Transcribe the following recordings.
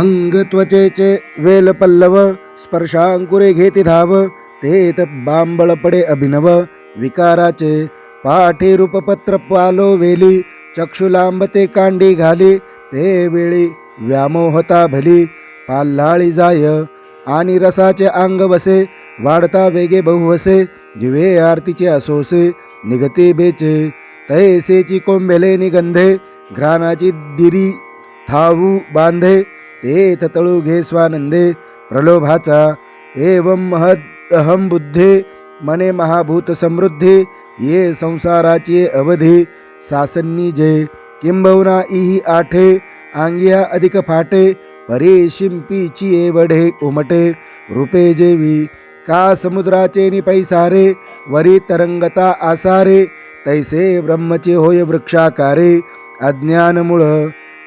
अंग त्वचेचे वेल पल्लव स्पर्शांकुरे घेती धाव ते बांबळ पडे अभिनव विकाराचे पाठी रूपपत्र पालो वेली चक्षुलांबते कांडी घाली ते वेळी व्यामोहता भली पाल्हाळी जाय आणि रसाचे अंग वसे वाढता वेगे बहुवसे जिवे आरतीचे असोसे निगते बेचे तैसेची कोंबेले निगंधे घ्राणाची दिरी थावू बांधे ते तळू घे स्वानंदे प्रलोभाचा एवं महद अहम बुद्धे मने महाभूत समृद्धी ये संसाराची अवधी सासन्नी जे किंबहुना इही आठे आंगिया अधिक फाटे परे शिंपीची वढे उमटे रूपे जेवी का समुद्राचे निपैसारे वरी तरंगता आसारे तैसे ब्रह्मचे होय वृक्षाकारे अज्ञानमुळ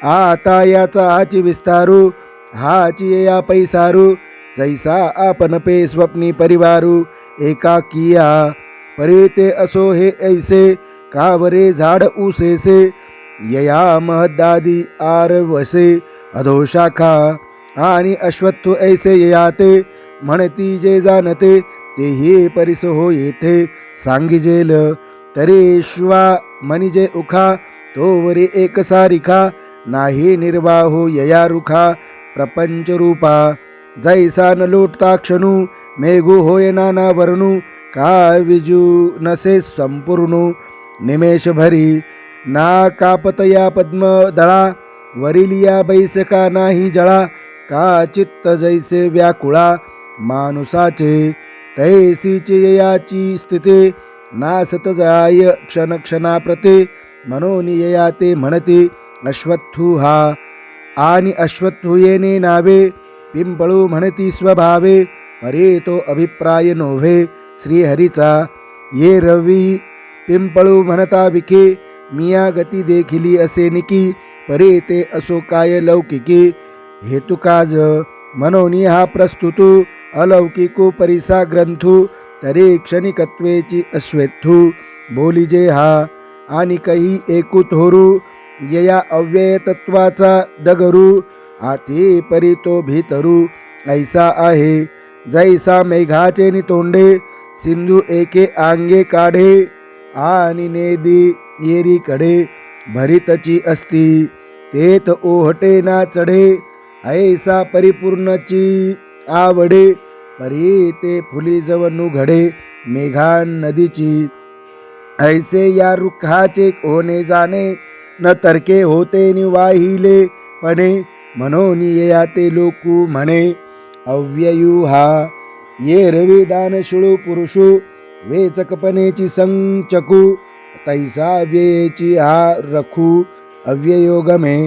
आता याचा हाची विस्तारू हाची या पैसारू जैसा आपण पे स्वप्नी परिवारू एका किया परे ते असो हे ऐसे कावरे झाड उसेसे यया महदादी आर वसे अधोशाखा आणि अश्वत्थ ऐसे ययाते म्हणती जे जाणते तेही परिस हो येथे सांगिजेल तरी श्वा मनिजे उखा तो वरी एक सारिखा नाही निर्वाहो यया रुखा प्रपंच रूपा जैसा न लोटता क्षणू मेघू होय नाना वर्णू का विजू नसे संपूर्ण निमेष भरी ना कापतया पद्मदळा वरिलिया बैसका नाही जळा का चित्त जैसे व्याकुळा माणुसाचे तैसीचे ययाची स्थिती नासत जाय क्षण क्षणाप्रते म्हणून ते म्हणते अश्वत्थू हा। आणि अश्वत्थुयेने नावे पिंपळू म्हणती स्वभावे परे तो अभिप्राय नोव्हे श्रीहरीचा। ये रवी पिंपळू म्हणता विखे मिया गती देखिली असे निकी परे ते असो काय लौकिकी। हेतु काज हा प्रस्तुतू अलौकिको परिसा ग्रंथू तरी क्षणिकत्वेची अश्वेथू बोलिजे हा आणि काही एकू थोरू यया अव्ययतत्वाचा डगरू आती परी तो भीतरू ऐसा आहे. जैसा मेघाचे नितोंडे सिंधू एके आंगे काढे आणि नेदी येरीकडे भरितची असती. तेत ओहटे ना चढे ऐसा परिपूर्णची आवडे परी ते फुली जवनु घडे मेघा नदीची. ऐसे या रुखाचे होणे जाणे न तर्के होते निवाहिले पणे म्हणून या ते लोकू म्हणे. अव्ययुहा ये रविदान दान पुरुषू वेचकपणेची संचकू तैसा व्ययेची हा रखू अव्ययोगमे.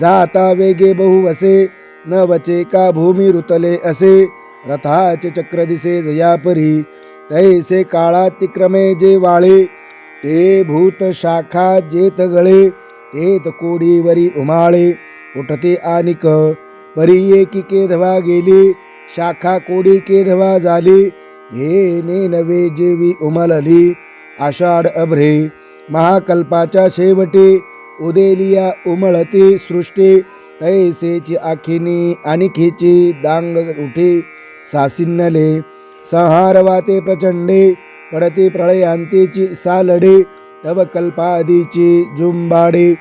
जाता वेगे बहुवसे न वचे का भूमी रुतले असे रथाचे चक्र दिसे जयापरी तैसे काळातिक्रमे जे वाळे ते भूत शाखा जेत गळे तेत कोडीवरी उमाळे. उठते आणिक परी एकी केधवा गेली शाखा कोडी केधवा झाली. हे ने नवे जेवी उमलली आषाढ अभ्रे. महाकल्पाच्या शेवटी उदेलिया उमळती सृष्टी. तैसेची आखिनी आणखीची दांग उठे. सासिन्नले संहार वाते प्रचंडे पडते प्रळयांतीची सालडे तव कल्पादीची झुंबाडी.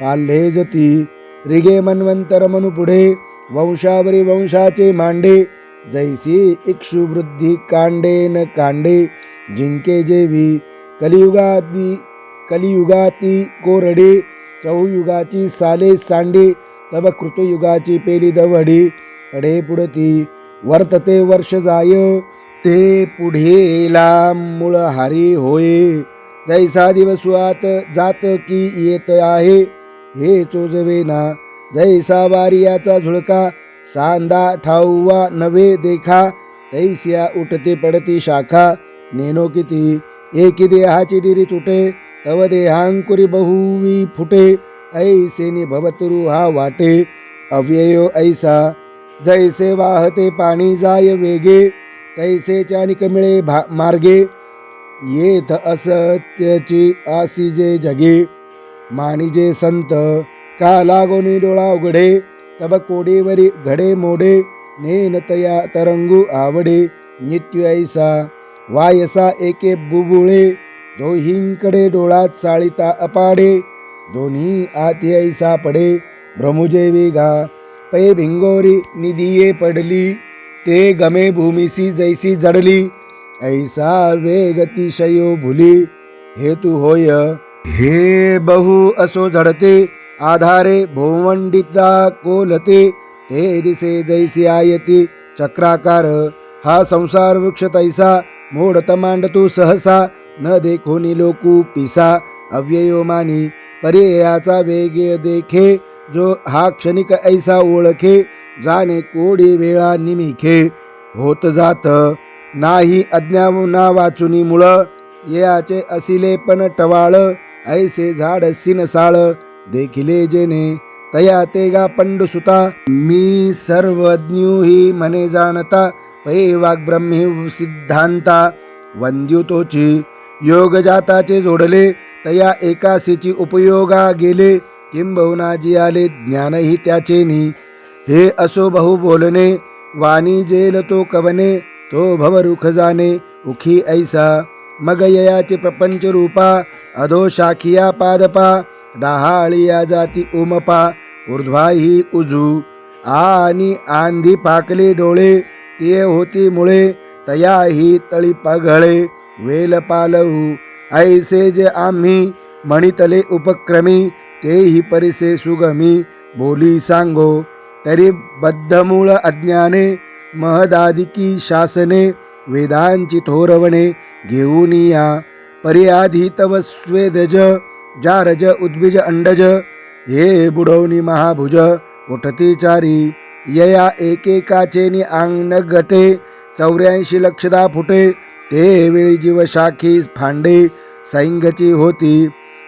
पाल्हे जती रिगे मन्वंतर मनुपुढे वंशावरी वंशाचे मांडे. जैसी इक्षु वृद्धी कांडे न कांडे जिंके जेवी कलियुगाती कलियुगाती कोरडे. चौयुगाची साले सांडे तव कृतयुगाची पेली दवडी. कडे पुढती वर्तते वर्ष जाय ते पुढे लांब हारी होय. जैसा दिवसुआत जात की येत आहे हे चोजवेना जैसा वारियाचा झुळका सांदा ठाऊवा नवे देखा. तैस्या उठते पडती शाखा नेनो किती. एकी देहाची डिरी तुटे तव देहांकुरी बहुवी फुटे. ऐसेनी भवतुरु हा वाटे अव्ययो ऐसा. जैसे वाहते पाणी जाय वेगे तैसे आणि कमिळे भा मार्गे येथ असत्याची आसी जे जगे. मानिजे संत का लागोनी डोळा उघडे? तब कोडीवरी घडे मोडे नेन तया तरंगू आवडे. नित्य ऐसा वायसा एके बुबुळे दोहींकडे डोळात चाळीता अपाडे. दोन्ही आती ऐसा पडे भ्रमुजे वेगा पै भिंगोरी निधिये पडली. ते गमे भूमिसी जैसी जडली ऐसा वेगतिशयो भुली हेतु होय. हे बहु असो झडते आधारे भोवंडिता कोलते ते दिसे जैसी आयती चक्राकार हा संसार वृक्ष तैसा मोडत मांडतो सहसा न देखोनी लोकू पिसा अव्ययो मानी पर्यायाचा वेग देखे जो हा क्षणिक ऐसा ओळखे जाणे कोडी वेळा निमिखे. होत जात नाही अज्ञाना वाचुनी मुळ. याचे असिले पण टवाळ ऐसे झाड सिनसाळ. देखिले जेने तया तेगा पंडुसुता मी सर्वज्ञूही मने जाणता पै वाग्ब्रह्मी सिद्धांता. वंद्युतोची योग जाताचे जोडले तया एकासीची उपयोगा गेले. किंबहुना जी आले ज्ञानही त्याचेनी. हे असो बहु बोलणे वाणी जेल तो कवने तो भवरुख जाणे उखी ऐसा। मग ययाचे प्रपंच रूपा अधो शाखिया पादपा डहाळिया जाती उमपा ऊर्ध्वाही उजू। आणि आंधी पाकले डोळे ते होती मुळे तयाही तळी पघळे वेल पालहू। ऐसे जे आम्ही म्हणितले उपक्रमी तेही परिसे सुगमी बोली सांगो। तरी बद्धमूळ अज्ञाने महदादिकी शासने वेदांची थोरवणे घेऊन या. पर्याधी स्वेदज जारज उद्विज अंडज हे बुडवणी महाभुज उठती चारी. यया एकेकाचेनी अंग गटे चौऱ्याऐंशी लक्षदा फुटे ते वेळी जीवशाखी फांडे सैंगची होती.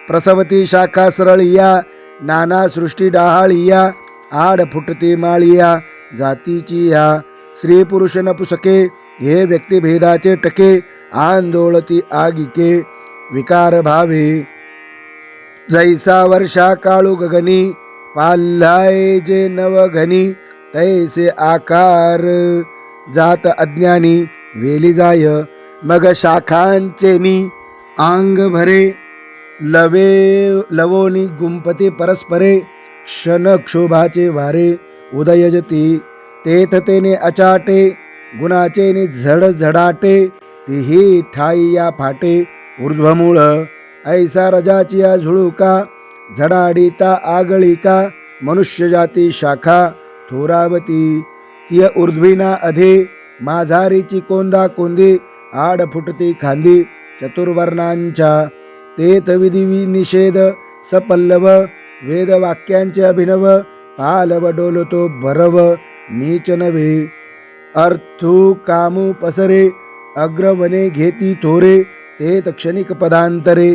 प्रसवती शाखा सरळिया नाना सृष्टी डाहाळिया आड फुटती माळिया जातीची या स्त्री पुरुष नपुसके हे व्यक्तिभेदाचे टके आंदोळती आगिके विकार भावे. जैसा वर्षा काळू गगनी पाल्हाय जे नवघनी तैसे आकार. जात अज्ञानी वेली जाय मग शाखांचेनी आंग भरे. लवे लवोनी गुंपती परस्परे क्षणक्षोभाचे वारे उदयजती तेथ तेने अचाटे गुणाचेने झड झडाटे तिही ठाई या फाटे ऊर्ध्वमूळ ऐसा रजाचिया झुळुका झडाडीता आगळिका मनुष्य जाती शाखा थोरावती तिय ऊर्ध्वीना अधे माझारीची कोंदा कोंदी आड फुटती खांदी चतुर्वर्णांच्या तेथ विधिवी निषेध सपल्लव वेदवाक्यांचे अभिनव पालव डोलतो भरव नीच नव्हे अर्थू कामू पसरे अग्रवने घेती थोरे तेत क्षणिक पदांतरे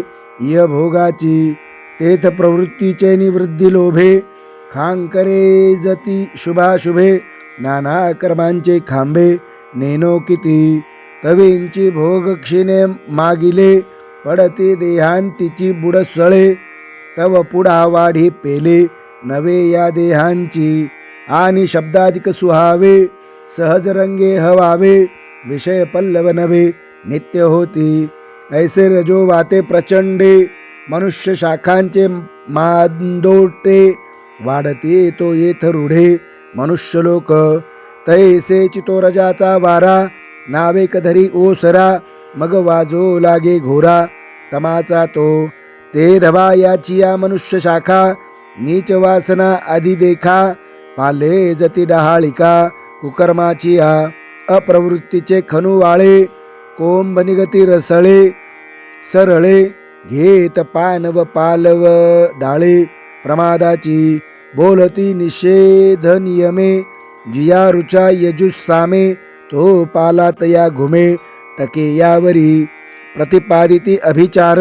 य भोगाची तेथ प्रवृत्तीचे निवृत्ती लोभे खांकरे जती शुभाशुभे नाना कर्मांचे खांबे नेनो किती तवींची भोग क्षीणे मागिले पडते देहांतीची बुडसळे तव पुढा वाढी पेले नवे या देहांची. आणि शब्दाधिक सुहावे सहज रंगे हवावे विषय पल्लव नवे नित्य होती. ऐसे रजो वाते प्रचंडे मनुष्य शाखांचे मांदोटे वाढते तो येथ रूढे मनुष्य लोक. तैसे चितो रजाचा वारा नावेक धरी ओसरा मग वाजो लागे घोरा तमाचा तो. ते धवा याची या मनुष्य शाखा नीच वासना आधी देखा पाले जती डहाळिका कुकर्माची या अप्रवृत्तीचे खनू वाळे कोंब निगती रसळे सरळे घेत पानव पालव डाळे प्रमादाची बोलती निषेध नियमे जिया रुचा यजुस्सामे तो पाला तया घुमे टके यावरी प्रतिपादिती अभिचार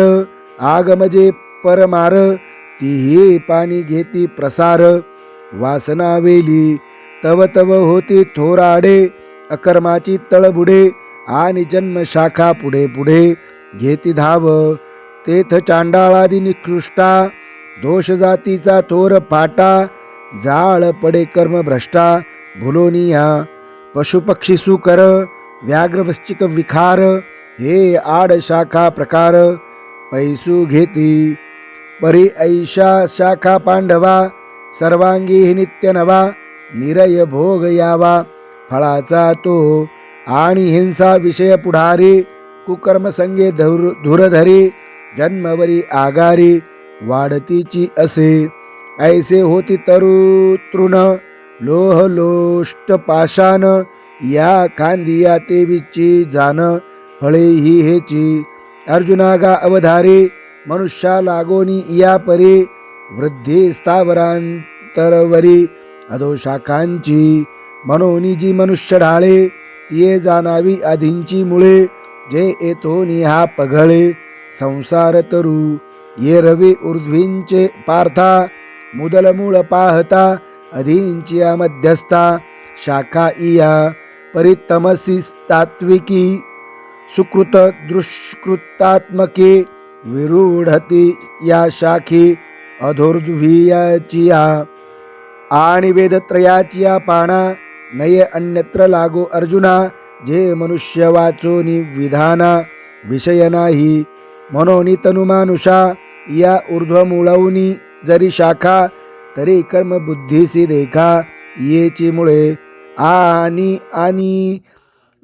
आगमजे परमार तीही पाणी घेती प्रसार. वासना वेली तव तव होती थोराडे अकर्माची तळबुडे आणि जन्म शाखा पुढे पुढे घेती धाव. तेथ चांडाळादी निकृष्टा दोष जातीचा थोर फाटा जाळ पडे कर्म भ्रष्टा भुलोनिया. पशुपक्षी सुकर व्याघ्रवश्चिक विखार हे आड शाखा प्रकार. पैसू घेती. परी ऐशा शाखा पांडवा सर्वांगी नित्य नवा निरय भोग यावा. फळाचा तो आणि हिंसा विषय पुढारी कुकर्म संगे धुर धुरधरी जन्मवरी आगारी वाढतीची असे. ऐसे होती तरु तृण लोह लोष्ट पाषाण या खांदिया ते जान जाण फळे ही हेची. अर्जुनागा अवधारे मनुष्या लागोनी या परी वृद्धी स्थावरांतरवरी अधोशाखांची मनोनी जी मनुष्य ढाळे ये जाणावी आधींची मुळे जे येतो निहा पघळे संसार तरू ये रवी उर्ध्वींचे पार्था मुदल मूळ पाहता अधींची मध्यस्था शाखा इया परितमसी तात्विकी सुकृत दृष्कृतात्मके विरूढती या शाखी अधोर्ध्वीयाची या आणि वेदत्रयाची या पाणा नये अन्यत्र लागो अर्जुना जे मनुष्य वाचोनी विधाना विषय नाही। मनोनी तनुमानुषा या ऊर्ध्वमुळवनी जरी शाखा तरी कर्म बुद्धीसी देखा येची मुळे। आणि आणि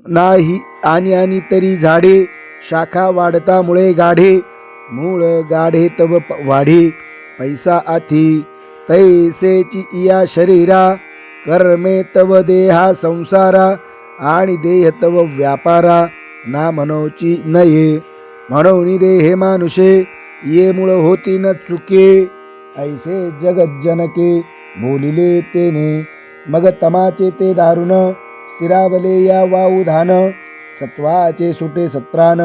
नाही आणि आणि तरी झाडे शाखा वाढता मुळे गाढे मूळ गाढे तव प- पैसा आथी तैसेची इया शरीरा कर्मे तव देहा संसारा आणि देह तव व्यापारा ना मनोची नये. म्हणून देहे मानुषे ये मूळ होती न चुके. ऐसे जगज्जनके बोलिले तेने. मग तमाचे ते दारुण स्थिरावले या वाऊधान सत्वाचे सुटे सत्रान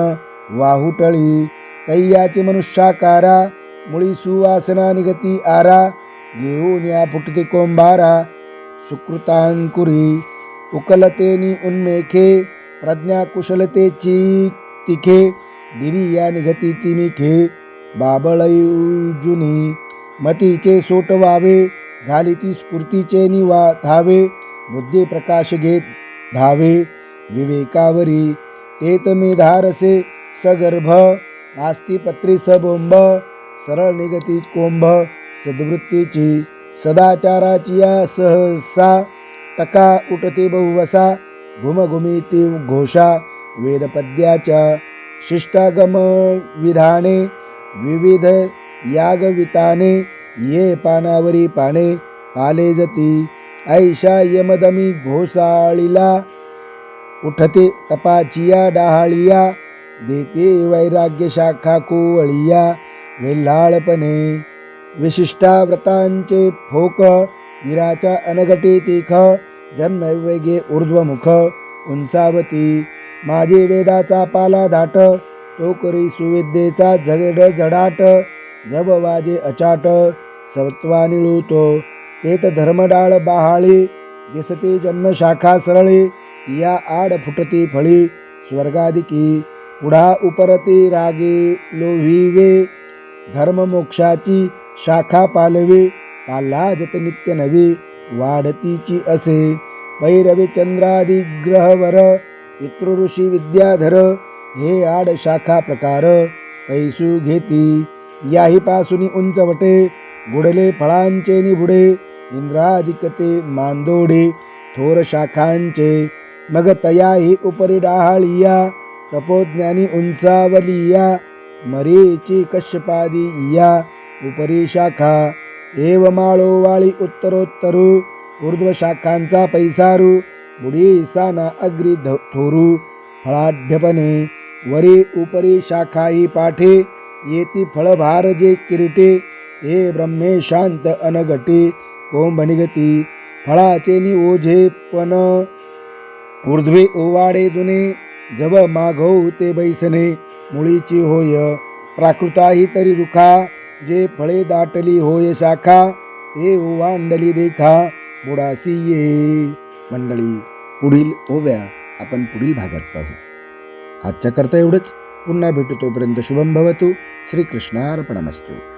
वाहुटळी तैयाचे मनुष्याकारा मुळी सुवासना निगती आरा घेऊन या फुटते कोंभारा सुकृतांकुरी उकलतेनी उन्मेखे प्रज्ञा कुशलतेची तिखे दिरी या निघती तिमिखे बाबळयुजुनी मतीचे सोट व्हावे घालिती स्फूर्तीचे निवा धावे बुद्धी प्रकाश घेत धावे. विवेकावरी तेत मी धारसे सगर्भ आस्ती पत्री सबोंब सरळ निगती कोंभ सद्वृत्तीची सदाचाराची या सहसा टका उठते बहुवसा घुमघुमीती घोषा वेदपद्याच्या शिष्टागम विधाने विविध यागविताने ये पानावरी पाने पाले जती ऐशा यमदमी घोसाळीला उठते तपाचिया डहाळिया देते वैराग्य शाखा कोवळिया वेल्हाळपणे विशिष्टा व्रतांचे फोक गिराच्या अनगटे तीख जन्मवेगे ऊर्ध्वमुख उंचावती माझे वेदाचा पाला दाट तो करी सुविद्येचा झगड झडाट जब वाजे अचाट सवत्वा निळूतो तेत धर्मडाळ बहाळी दिसते जन्मशाखा सरळे या आड फुटती फळी स्वर्गादिकी पुढा उपरती रागे लोहिवे धर्ममोक्षाची शाखा पालवे पालाजत नित्य नवी वाढतीची असे भैरवी चंद्रादी ग्रहवर पितृऋषी विद्याधर हे आड शाखा प्रकार पैसू घेती याही पासुनी उंचवटे बुडले फळांचे निबुडे इंद्राधिकते मांदोडे थोर शाखांचे मग तयाही उपरी डाहाळिया तपोज्ञानी उंचावलिया मरीची कश्यपादी या उपरी शाखा एव माळो वाळी उत्तरोत्तरू ऊर्ध्व शाखांचा पैसारू बुडी साना अग्री ध थोरू फळाढ्यपणे वरी उपरी शाखाही पाठे येती फळभार जे किरीटे हे ब्रह्मे शांत अनगटे कोंभ निगती फळाचे नि ओझे पण. ऊर्ध्वे ओवाडे दुने जव माघव ते बैसने. मुळीची होय प्राकृताही तरी रुखा. जे फळे दाटली होय शाखा ते ओवांडली देखा. बुडासी ये. मंडळी पुढील ओव्या आपण पुढील भागात पाहू. आजच्या करता एवढंच. पुन्हा भेटू तोपर्यंत शुभम भवतु. श्रीकृष्णार्पणमस्तू.